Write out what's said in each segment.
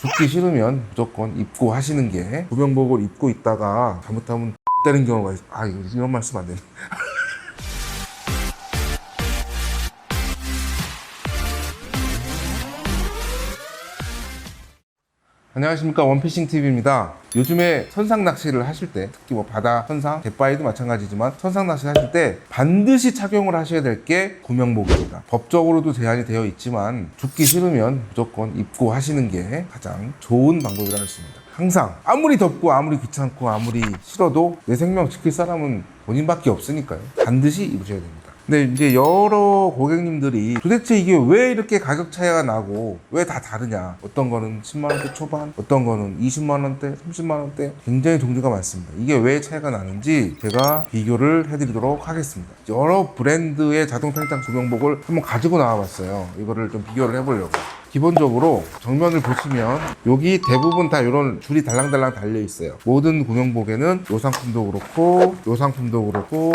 죽기 싫으면 무조건 입고 하시는 게 구명복을 입고 있다가 잘못하면 되는 경우가 있... 아 이런 말씀 안 되네. 안녕하십니까 원피싱 TV입니다. 요즘에 선상 낚시를 하실 때 특히 뭐 바다 선상, 갯바위도 마찬가지지만 선상 낚시 하실 때 반드시 착용을 하셔야 될 게 구명복입니다. 법적으로도 제한이 되어 있지만 죽기 싫으면 무조건 입고 하시는 게 가장 좋은 방법이라 있습니다. 항상 아무리 덥고 아무리 귀찮고 아무리 싫어도 내 생명 지킬 사람은 본인밖에 없으니까요. 반드시 입으셔야 됩니다. 근데 이제 여러 고객님들이 도대체 이게 왜 이렇게 가격 차이가 나고 왜 다 다르냐. 어떤 거는 10만 원대 초반 어떤 거는 20만 원대 30만 원대. 굉장히 종류가 많습니다. 이게 왜 차이가 나는지 제가 비교를 해드리도록 하겠습니다. 여러 브랜드의 자동 팽창 조명복을 한번 가지고 나와봤어요. 이거를 좀 비교를 해보려고 기본적으로 정면을 보시면 여기 대부분 다 이런 줄이 달랑달랑 달려 있어요. 모든 구명복에는 요 상품도 그렇고 요 상품도 그렇고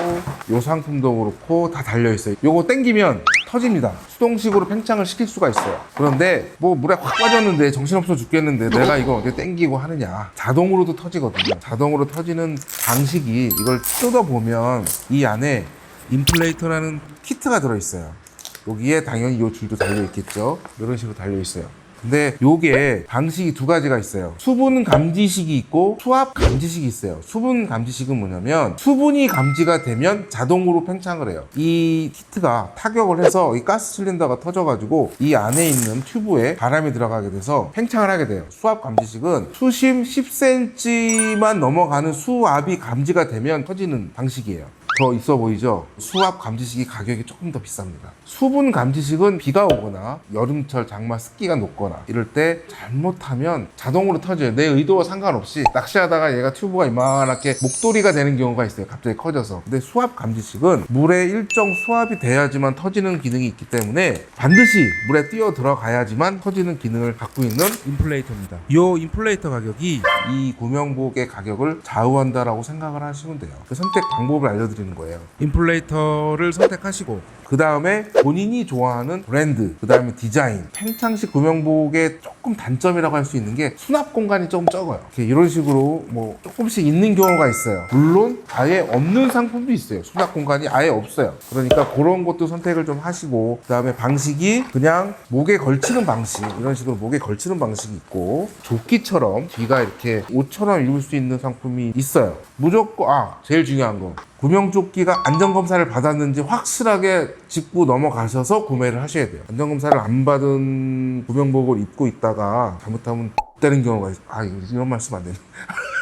요 상품도 그렇고 다 달려 있어요. 요거 땡기면 터집니다. 수동식으로 팽창을 시킬 수가 있어요. 그런데 뭐 물에 확 빠졌는데 정신없어 죽겠는데 내가 이거 어떻게 땡기고 하느냐. 자동으로도 터지거든요. 자동으로 터지는 방식이 이걸 뜯어보면 이 안에 인플레이터라는 키트가 들어있어요. 여기에 당연히 이 줄도 달려 있겠죠. 이런 식으로 달려 있어요. 근데 요게 방식이 두 가지가 있어요. 수분 감지식이 있고 수압 감지식이 있어요. 수분 감지식은 뭐냐면 수분이 감지가 되면 자동으로 팽창을 해요. 이 키트가 타격을 해서 이 가스 실린더가 터져가지고 이 안에 있는 튜브에 바람이 들어가게 돼서 팽창을 하게 돼요. 수압 감지식은 수심 10cm만 넘어가는 수압이 감지가 되면 터지는 방식이에요. 더 있어 보이죠? 수압 감지식이 가격이 조금 더 비쌉니다. 수분 감지식은 비가 오거나 여름철 장마 습기가 높거나 이럴 때 잘못하면 자동으로 터져요. 내 의도와 상관없이 낚시하다가 얘가 튜브가 이만하게 목도리가 되는 경우가 있어요. 갑자기 커져서. 근데 수압 감지식은 물에 일정 수압이 돼야지만 터지는 기능이 있기 때문에 반드시 물에 뛰어 들어가야지만 터지는 기능을 갖고 있는 인플레이터입니다. 이 인플레이터 가격이 이 구명복의 가격을 좌우한다라고 생각을 하시면 돼요. 그 선택 방법을 알려드 리는 거예요. 인플레이터를 선택하시고 그 다음에 본인이 좋아하는 브랜드, 그 다음에 디자인, 팽창식 구명복의 조금 단점이라고 할 수 있는 게 수납 공간이 조금 적어요. 이렇게 이런 식으로 뭐 조금씩 있는 경우가 있어요. 물론 아예 없는 상품도 있어요. 수납 공간이 아예 없어요. 그러니까 그런 것도 선택을 좀 하시고 그 다음에 방식이 그냥 목에 걸치는 방식 이런 식으로 목에 걸치는 방식이 있고 조끼처럼 뒤가 이렇게 옷처럼 입을 수 있는 상품이 있어요. 무조건 아 제일 중요한 거 구명조끼가 안전검사를 받았는지 확실하게 짚고 넘어가셔서 구매를 하셔야 돼요. 안전검사를 안 받은 구명복을 입고 있다가 잘못하면 되는 경우가 있어요. 아, 이런 말씀 안 되네.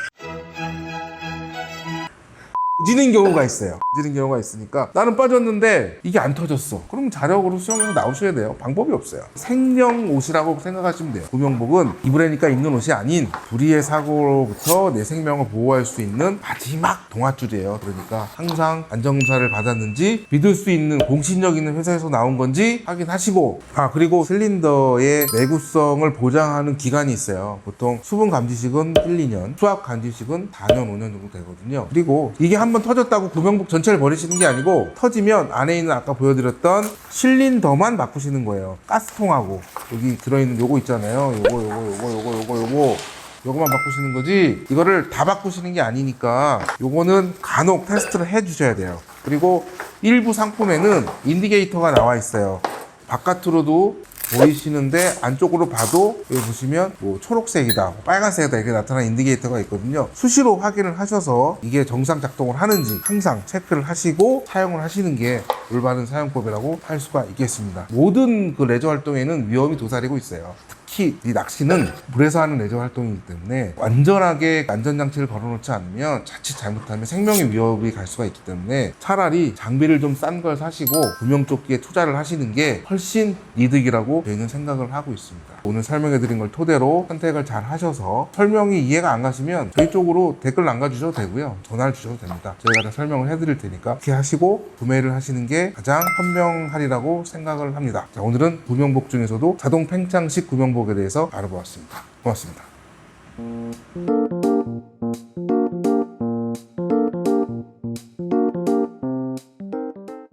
지는 경우가 있어요. 지는 경우가 있으니까 나는 빠졌는데 이게 안 터졌어. 그럼 자력으로 수영에서 나오셔야 돼요. 방법이 없어요. 생명 옷이라고 생각하시면 돼요. 구명복은 입으려니까 입는 옷이 아닌 불의의 사고로부터 내 생명을 보호할 수 있는 마지막 동아줄이에요. 그러니까 항상 안전검사를 받았는지 믿을 수 있는 공신력 있는 회사에서 나온 건지 확인하시고 아 그리고 실린더의 내구성을 보장하는 기간이 있어요. 보통 수분 감지식은 1, 2년, 수압 감지식은 4년, 5년 정도 되거든요. 그리고 이게 한번 터졌다고 구명복 전체를 버리시는 게 아니고 터지면 안에 있는 아까 보여드렸던 실린더만 바꾸시는 거예요. 가스통하고 여기 들어있는 요거 있잖아요. 요거 요거 요거 요거 요거 요거 요거만 바꾸시는 거지 이거를 다 바꾸시는 게 아니니까 요거는 간혹 테스트를 해 주셔야 돼요. 그리고 일부 상품에는 인디게이터가 나와 있어요. 바깥으로도 보이시는데 안쪽으로 봐도 여기 보시면 뭐 초록색이다, 뭐 빨간색이다 이렇게 나타나는 인디게이터가 있거든요. 수시로 확인을 하셔서 이게 정상 작동을 하는지 항상 체크를 하시고 사용을 하시는 게 올바른 사용법이라고 할 수가 있겠습니다. 모든 그 레저 활동에는 위험이 도사리고 있어요. 특히 이 낚시는 물에서 하는 레저 활동이기 때문에 완전하게 안전장치를 걸어놓지 않으면 자칫 잘못하면 생명의 위협이 갈 수가 있기 때문에 차라리 장비를 좀 싼 걸 사시고 구명조끼에 투자를 하시는 게 훨씬 이득이라고 저희는 생각을 하고 있습니다. 오늘 설명해드린 걸 토대로 선택을 잘 하셔서 설명이 이해가 안 가시면 저희 쪽으로 댓글 남겨주셔도 되고요. 전화를 주셔도 됩니다. 저희가 다 설명을 해드릴 테니까 그렇게 하시고 구매를 하시는 게 가장 현명하리라고 생각을 합니다. 자, 오늘은 구명복 중에서도 자동 팽창식 구명복 에 대해서 알아보았습니다. 고맙습니다.